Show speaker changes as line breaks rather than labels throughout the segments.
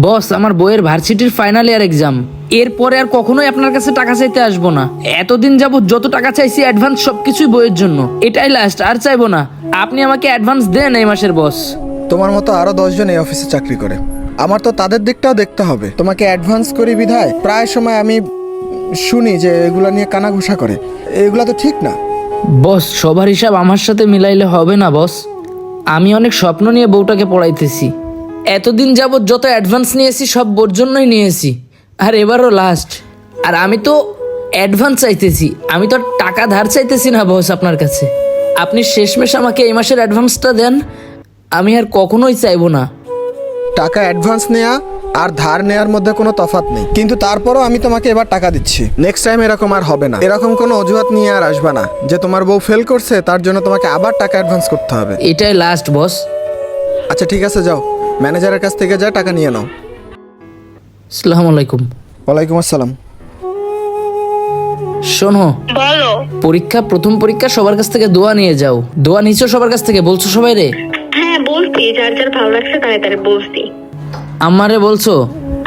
বস আমার বইয়ের ভার্সিটির ফাইনাল ইয়ার এক্সাম এরপরে আর কখনোই আপনার কাছে টাকা চাইতে আসব না। এতদিন যাবত যত টাকা চাইছি অ্যাডভান্স সবকিছুই বইয়ের জন্য। এটাই লাস্ট আর চাইব না। আপনি আমাকে অ্যাডভান্স দেন এই মাসের বস
তোমার মতো আরও দশজন এই অফিসে চাকরি করে। আমার তো তাদের দিকটাও দেখতে হবে। তোমাকে অ্যাডভান্স করি বিধায় প্রায় সময় আমি শুনি যে এগুলো নিয়ে কানাঘুষা করে। এগুলো তো ঠিক না।
বস সবার হিসাব আমার সাথে মিলাইলে হবে না বস। আমি অনেক স্বপ্ন নিয়ে বউটাকে পড়াইতেছি। এতদিন যাবৎ যত অ্যাডভান্স নিয়েছি সব বোর জন্যই নিয়েছি। আর এবারও লাস্ট আর আমি তো অ্যাডভান্স চাইতেছি। আমি তো টাকা ধার চাইতেছি না বস আপনার কাছে। আপনি শেষমেশ আমাকে এই মাসের অ্যাডভান্সটা দেন আমি আর কখনোই চাইব না।
টাকা অ্যাডভান্স নেওয়া আর ধার নেওয়ার মধ্যে কোনো তফাৎ নেই। কিন্তু তারপরও আমি তোমাকে এবার টাকা দিচ্ছি। নেক্সট টাইম এরকম আর হবে না। এরকম কোনো অজুহাত নিয়ে আর আসবে না। যে তোমার বউ ফেল করছে তার জন্য তোমাকে আবার টাকা অ্যাডভান্স করতে হবে।
এটাই লাস্ট বস
আচ্ছা ঠিক আছে যাও। ম্যানেজারের কাছ থেকে যা টাকা নিয়ে নাও।
আসসালামু আলাইকুম।
ওয়ালাইকুম আসসালাম।
শোনো
বলো।
পরীক্ষা প্রথম পরীক্ষা সবার কাছ থেকে দোয়া নিয়ে যাও। দোয়া নিচ্ছ সবার কাছ থেকে বলছো সবাই রে?
হ্যাঁ বলছি যার যার ভালো লাগছে তারে তারে বলছি।
আমারে বলছো?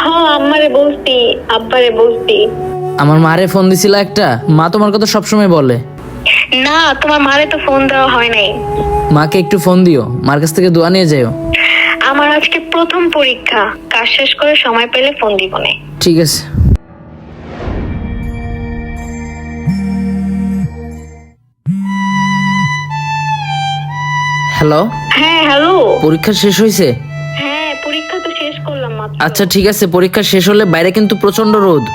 হ্যাঁ আম্মারে বলছি আব্বারে বলছি।
আমার মারে ফোন দিছিল একটা মা তোমার কথা সবসময় বলে।
না তোমার মারে তো ফোন দেওয়া হয় নাই।
মাকে একটু ফোন দিও মার কাছ থেকে দোয়া নিয়ে যাও
আজকে প্রথম পরীক্ষা। কাজ শেষ করে সময় পেলে ফোন দিব না।
ঠিক আছে। হ্যালো?
হ্যাঁ হ্যালো।
পরীক্ষা শেষ হয়েছে
হ্যাঁ পরীক্ষা তো শেষ করলাম মাত্র।
আচ্ছা ঠিক আছে। পরীক্ষা শেষ হলে বাইরে কিন্তু প্রচণ্ড রোদ।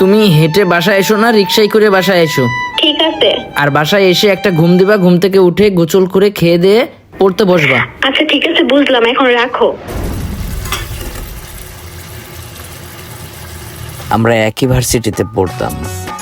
তুমি হেঁটে বাসায় এসো না রিক্সায় করে বাসায় এসো।
ঠিক আছে।
আর বাসায় এসে একটা ঘুম দিবা ঘুম থেকে উঠে গোচল করে খেয়ে দিয়ে পড়তে বসবা।
আচ্ছা ঠিক আছে বুঝলাম এখন রাখো।
আমরা একই ভার্সিটিতে পড়তাম।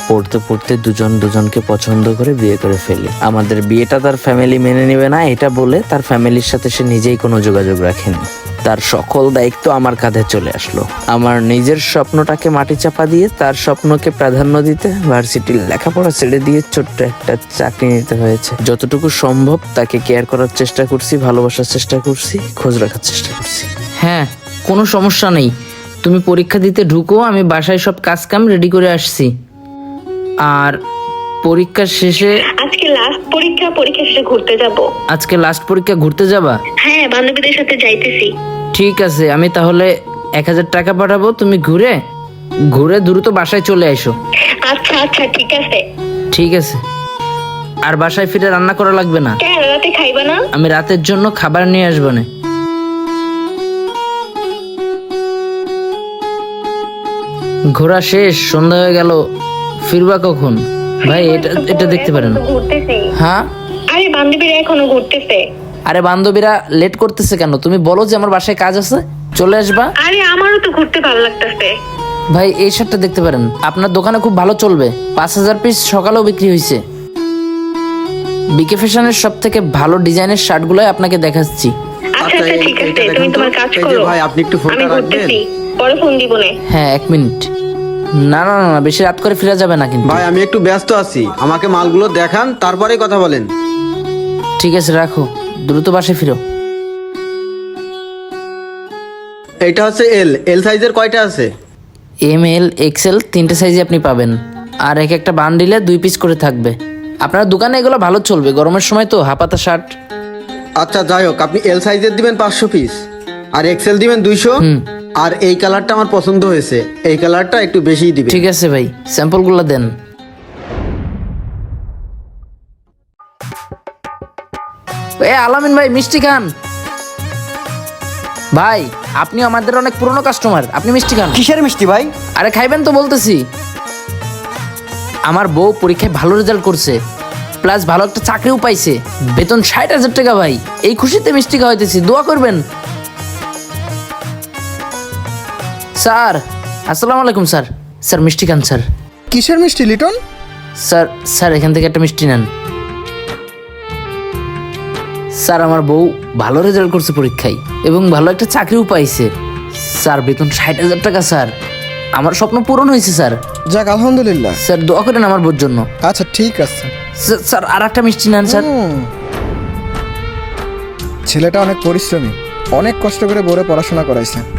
পড়তে পড়তে দুজন দুজনকে পছন্দ করে বিয়ে করে ফেলি। আমাদের বিয়েটা তার ফ্যামিলি মেনে নেবে না এটা বলে তার ফ্যামিলির সাথে সে নিজেই কোনো যোগাযোগ রাখেনি। তার সকল দায়িত্ব আমার কাঁধে চলে আসলো। আমার নিজের স্বপ্নটাকে মাটি চাপা দিয়ে তার স্বপ্নকে প্রাধান্য দিতে ভার্সিটির লেখাপড়া ছেড়ে দিয়ে ছোট্ট একটা চাকরি নিতে হয়েছে। যতটুকু সম্ভব তাকে কেয়ার করার চেষ্টা করছি, ভালোবাসার চেষ্টা করছি, খোঁজ রাখার চেষ্টা করছি।
হ্যাঁ কোনো সমস্যা নেই। তুমি পরীক্ষা দিতে ঢুকো, আমি বাসায় সব কাজ কাম রেডি করে আসছি। আর পরীক্ষার শেষে
আজকে লাস্ট পরীক্ষা পরীক্ষা শেষে ঘুরতে যাব।
আজকে লাস্ট পরীক্ষা ঘুরতে যাবা?
হ্যাঁ বান্ধবীদের সাথে যাইতেছি।
ঠিক আছে আমি তাহলে এক হাজার টাকা পাঠাবো তুমি ঘুরে ঘুরে দ্রুত বাসায় চলে আসো
আচ্ছা আচ্ছা ঠিক আছে।
ঠিক আছে। আর বাসায় ফিরে রান্না করা লাগবে না।
কেন রাতে খাইবা না?
আমি রাতের জন্য খাবার নিয়ে আসব না। ঘোরা শেষ সন্ধ্যা হয়ে গেল। ফিরবা কখন? ভাই এটা এটা দেখতে পারেন।
ঘুরতেছি।
হ্যাঁ?
আরে বান্ধবীরা এখনও ঘুরতেছে।
আরে বান্ধবীরা লেট করতেছে কেন? তুমি বলো যে আমার বাসায় কাজ আছে চলে আসবা।
আরে আমারও তো ঘুরতে ভালো লাগতেছে।
ভাই এই শার্টটা দেখতে পারেন। আপনার দোকানে খুব ভালো চলবে। পাঁচ হাজার পিস সকালেও বিক্রি হয়েছে। বিকে ফ্যাশনের সব থেকে ভালো ডিজাইনের শার্টগুলোই আপনাকে দেখাচ্ছি।
আচ্ছা আচ্ছা ঠিক আছে তুমি তোমার কাজ করো।
ভাই, আপনি একটু ফোনটা
আমি ঘুরতেছি। পরে ফোন দিব না।
হ্যাঁ এক মিনিট না না না বেশি রাত করে ফিরে যাবে না কিন্তু।
ভাই আমি একটু ব্যস্ত আছি। আমাকে মালগুলো দেখান তারপরেই কথা বলেন।
ঠিক আছে রাখো। দ্রুত বাসে ফিরো।
এটা হচ্ছে এল এল সাইজের কয়টা আছে?
এম এল এক্সেল তিনটে সাইজে আপনি পাবেন। আর এক একটা বান্ডিলে দুই পিস করে থাকবে। আপনার দোকানে এগুলো ভালো চলবে। গরমের সময় তো হাপাতা শার্ট।
আচ্ছা যাই হোক আপনি এল সাইজের দিবেন পাঁচশো পিস আর এক্সেল দিবেন দুইশো? আর এই কালারটা আমার পছন্দ হয়েছে। এই কালারটা একটু বেশিই দিবেন।
ঠিক আছে ভাই স্যাম্পলগুলো দেন। এ আলামিন ভাই মিষ্টি খান। ভাই আপনি আমাদের অনেক পুরনো কাস্টমার আপনি মিষ্টি খান।
কিসের মিষ্টি ভাই?
আরে খাইবেন তো বলতেছি। আমার বউ পরীক্ষায় ভালো রেজাল্ট করছে প্লাস ভালো একটা চাকরিও পাইছে। বেতন ষাট হাজার টাকা ভাই এই খুশিতে মিষ্টি খাওয়াইতেছি দোয়া করবেন। স্যার আসসালামু আলাইকুম স্যার। স্যার মিষ্টি খান স্যার।
কিসের মিষ্টি লিটন?
স্যার স্যার এখান থেকে একটা মিষ্টি নেন। স্যার আমার বউ ভালো রেজাল্ট করছে পরীক্ষায় এবং ভালো একটা চাকরিও পাইছে। স্যার বেতন ষাট হাজার টাকা স্যার। আমার স্বপ্ন পূরণ হয়েছে স্যার।
যাক আলহামদুলিল্লাহ।
স্যার দোয়া করেন আমার বোর জন্য।
আচ্ছা ঠিক আছে।
স্যার- স্যার আর একটা মিষ্টি নেন স্যার।
হুম। ছেলেটা অনেক পরিশ্রমী অনেক কষ্ট করে বোরে পড়াশোনা করাইছে।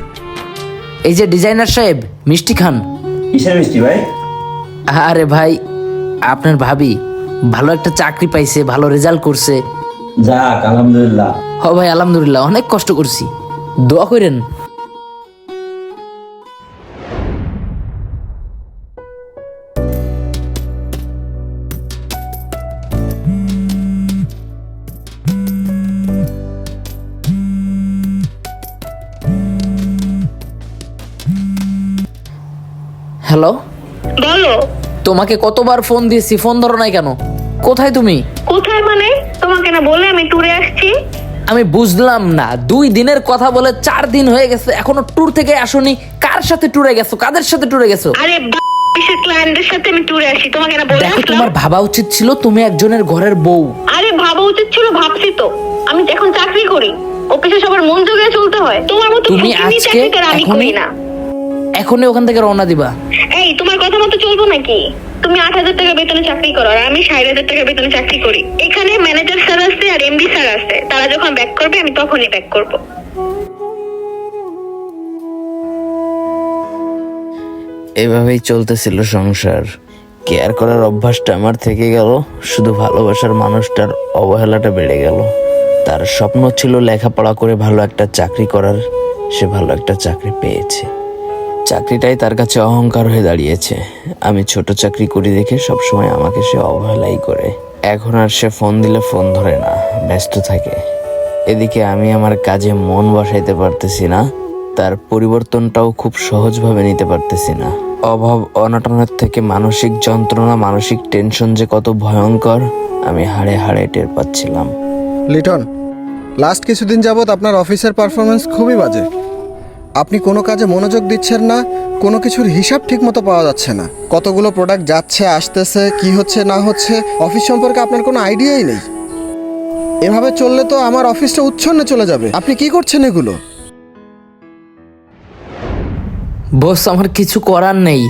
এই যে ডিজাইনার সাহেব মিষ্টি খান।
কিসের মিষ্টি ভাই?
আরে ভাই আপনার ভাবি ভালো একটা চাকরি পাইছে ভালো রেজাল্ট করছে।
যাক আলহামদুলিল্লাহ।
হ ভাই আলহামদুলিল্লাহ অনেক কষ্ট করছি। দোয়া করেন। হ্যালো?
বলো।
তোমাকে কতবার ফোন দিয়েছি ফোন ধরো নাই কেন? কোথায় তুমি?
কোথায় মানে? তোমাকে না বলে আমি ট্যুরে আসছি।
আমি বুঝলাম না দুই দিনের কথা বলে চার দিন হয়ে গেছে এখনও ট্যুর থেকে আসোনি। কার সাথে ট্যুরে গেছো? কাদের সাথে ট্যুরে গেছো?
আরে ক্লায়েন্টের সাথে আমি ট্যুরে আসি তোমাকে না বলে
দেখো
আসলাম।
তোমার ভাবা উচিত ছিল তুমি একজনের ঘরের বউ।
আরে ভাবা উচিত ছিল ভাবছি তো। আমি এখন চাকরি করি অফিসে সবার মন জোগে চলতে হয়। তোমার মতো
তুমি আজকে
আমি
এখনই-
করি না।
এখনই ওখান থেকে রওনা দিবা।
তোমার কথা মতো চলবো নাকি? তুমি আট হাজার টাকা বেতনে চাকরি করো আর আমি ষাট হাজার টাকা বেতনে চাকরি করি। এখানে ম্যানেজার স্যার আছে আর এমডি স্যার আছে তারা যখন ব্যাক করবে, আমি তখনই ব্যাক করব।
এভাবেই চলতেছিল সংসার। কেয়ার করার অভ্যাসটা আমার থেকে গেল। শুধু ভালোবাসার মানুষটার অবহেলাটা বেড়ে গেল। তার স্বপ্ন ছিল লেখাপড়া করে ভালো একটা চাকরি করার। সে ভালো একটা চাকরি পেয়েছে। চাকরিটাই তার কাছে অহংকার হয়ে দাঁড়িয়েছে। আমি ছোট চাকরি করি দেখে সবসময় আমাকে সে অবহেলাই করে। এখন আর সে ফোন দিলে ফোন ধরে না, ব্যস্ত থাকে। এদিকে আমি আমার কাজে মন বসাইতে পারতেছি না, তার পরিবর্তনটাও খুব সহজভাবে নিতে পারতেছি না। অভাব, অনটনের থেকে মানসিক যন্ত্রণা, মানসিক টেনশন যে কত ভয়ঙ্কর, আমি হাড়ে হাড়ে টের পাচ্ছিলাম।
লিটন লাস্ট কিছুদিন যাবৎ আপনার অফিসের পারফরমেন্স খুবই বাজে। আপনি কোনো কাজে মনোযোগ দিচ্ছেন না, কোনো কিছুর হিসাব ঠিকমতো পাওয়া যাচ্ছে না। কতগুলো প্রোডাক্ট যাচ্ছে, আসতেছে, কি হচ্ছে, না হচ্ছে অফিস সম্পর্কে আপনার কোনো আইডিয়াই নেই। এভাবে চললে তো আমার অফিসটা উচ্ছন্নে চলে যাবে। আপনি কি করছেন এগুলো?
বস, আমার কিছু করার নেই।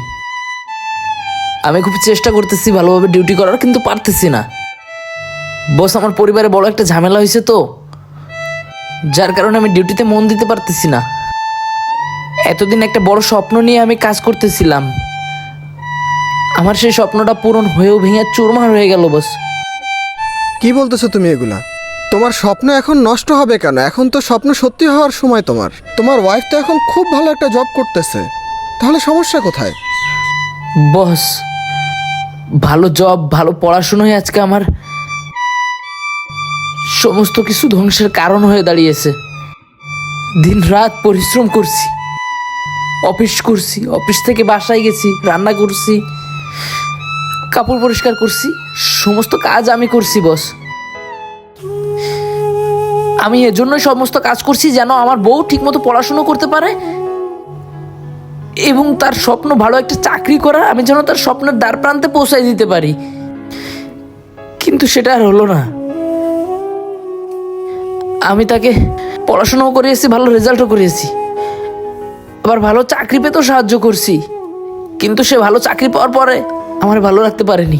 আমি খুব চেষ্টা করতেছি ভালোভাবে ডিউটি করার, কিন্তু পারতেছি না। বস, আমার পরিবারে বড় একটা ঝামেলা হয়েছে তো। যার কারণে আমি ডিউটিতে মন দিতে পারতেছি না। এতদিন একটা বড় স্বপ্ন নিয়ে আমি কাজ করতেছিলাম। আমার সেই স্বপ্নটা পূরণ হয়েও ভেঙে চুরমার হয়ে গেল বস।
কি বলতেছো তুমি এগুলা? তোমার স্বপ্ন এখন নষ্ট হবে কেন? এখন তো স্বপ্ন সত্যি হওয়ার সময় তোমার। তোমার ওয়াইফ তো এখন খুব ভালো একটা জব করতেছে। তাহলে সমস্যা কোথায়?
বস ভালো জব ভালো পড়াশোনায় আজকে আমার সমস্ত কিছু ধ্বংসের কারণ হয়ে দাঁড়িয়েছে। দিন রাত পরিশ্রম করছি। অফিস করছি, অফিস থেকে বাসায় গেছি, রান্না করছি, কাপড় পরিষ্কার করছি, সমস্ত কাজ আমি করছি, বস। আমি এজন্যই সমস্ত কাজ করছি যেন আমার বউ ঠিকমতো পড়াশুনো করতে পারে এবং তার স্বপ্ন ভালো একটা চাকরি করার, আমি যেন তার স্বপ্নের দ্বার প্রান্তে পৌঁছাই দিতে পারি। কিন্তু সেটা আর হলো না। আমি তাকে পড়াশোনাও করিয়েছি, ভালো রেজাল্টও করিয়েছি। আবার ভালো চাকরি পেতেও সাহায্য করছি। কিন্তু সে ভালো চাকরি পাওয়ার পরে আমার ভালো রাখতে পারেনি।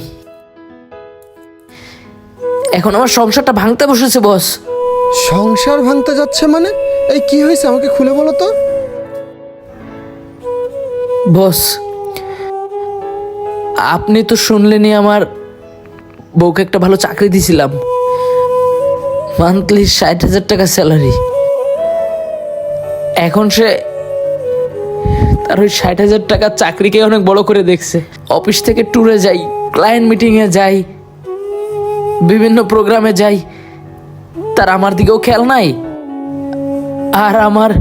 এখন আমার সংসারটা ভাঙতে বসেছে বস।
সংসার ভাঙতে যাচ্ছে মানে? এই কি হয়েছে আমাকে খুলে বলো তো।
বস আপনি তো শুনলেনই আমার বউকে একটা ভালো চাকরি দিছিলাম। মান্থলি ষাট হাজার টাকা স্যালারি। এখন সে তার ওই ষাট হাজার টাকার চাকরিকে অনেক বড় করে দেখছে। অফিস থেকে ট্যুরে যাই ক্লায়েন্ট মিটিংয়ে যাই, বিভিন্ন প্রোগ্রামে যাই। তার আমার দিকেও খেয়াল নাই। আর আমার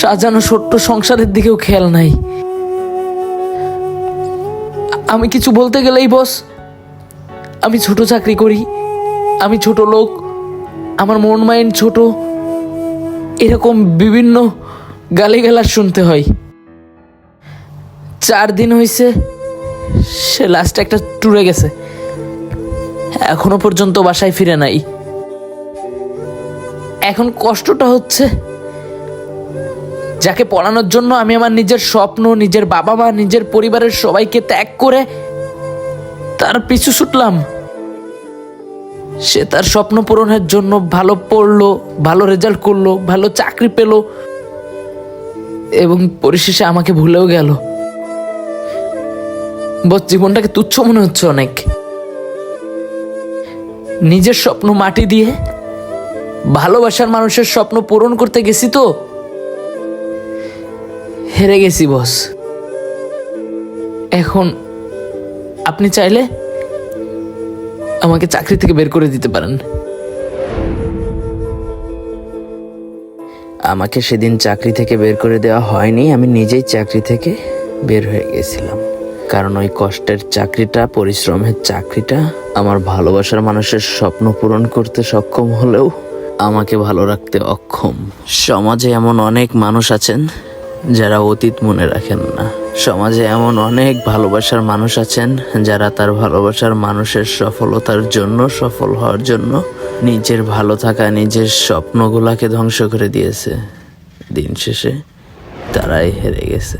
সাজানো ছোট্ট সংসারের দিকেও খেয়াল নাই। আমি কিছু বলতে গেলেই বস, আমি ছোট চাকরি করি, আমি ছোট লোক, আমার মন মাইন্ড ছোট। এরকম বিভিন্ন গালিগালাজ শুনতে হয়। চার দিন হয়েছে সে লাস্টে একটা ট্যুরে গেছে। এখনও পর্যন্ত বাসায় ফিরে নাই। এখন কষ্টটা হচ্ছে, যাকে পড়ানোর জন্য আমি আমার নিজের স্বপ্ন, নিজের বাবা মা নিজের পরিবারের সবাইকে ত্যাগ করে তার পিছু ছুটলাম। সে তার স্বপ্ন পূরণের জন্য ভালো পড়ল, ভালো রেজাল্ট করল, ভালো চাকরি পেল। এবং পরিশেষে আমাকে ভুলেও গেল। বস জীবনটাকে তুচ্ছ মনে হচ্ছে অনেক। নিজের স্বপ্ন মাটি দিয়ে, ভালোবাসার মানুষের স্বপ্ন পূরণ করতে গেছি তো? হেরে গেছি বস। এখন আপনি চাইলে আমাকে চাকরি থেকে বের করে দিতে পারেন।
আমাকে সেদিন চাকরি থেকে বের করে দেওয়া হয়নি, আমি নিজেই চাকরি থেকে বের হয়ে গেছিলাম। কারণ ওই কষ্টের চাকরিটা, পরিশ্রমের চাকরিটা, আমার ভালোবাসার মানুষের স্বপ্ন পূরণ করতে সক্ষম হলেও আমাকে ভালো রাখতে অক্ষম। সমাজে এমন অনেক মানুষ আছেন যারা অতীত মনে রাখেন না। সমাজে এমন অনেক ভালোবাসার মানুষ আছেন যারা তার ভালোবাসার মানুষের সফলতার জন্য সফল হওয়ার জন্য নিজের ভালো থাকা নিজের স্বপ্নগুলাকে ধ্বংস করে দিয়েছে। দিন শেষে তারাই হেরে গেছে।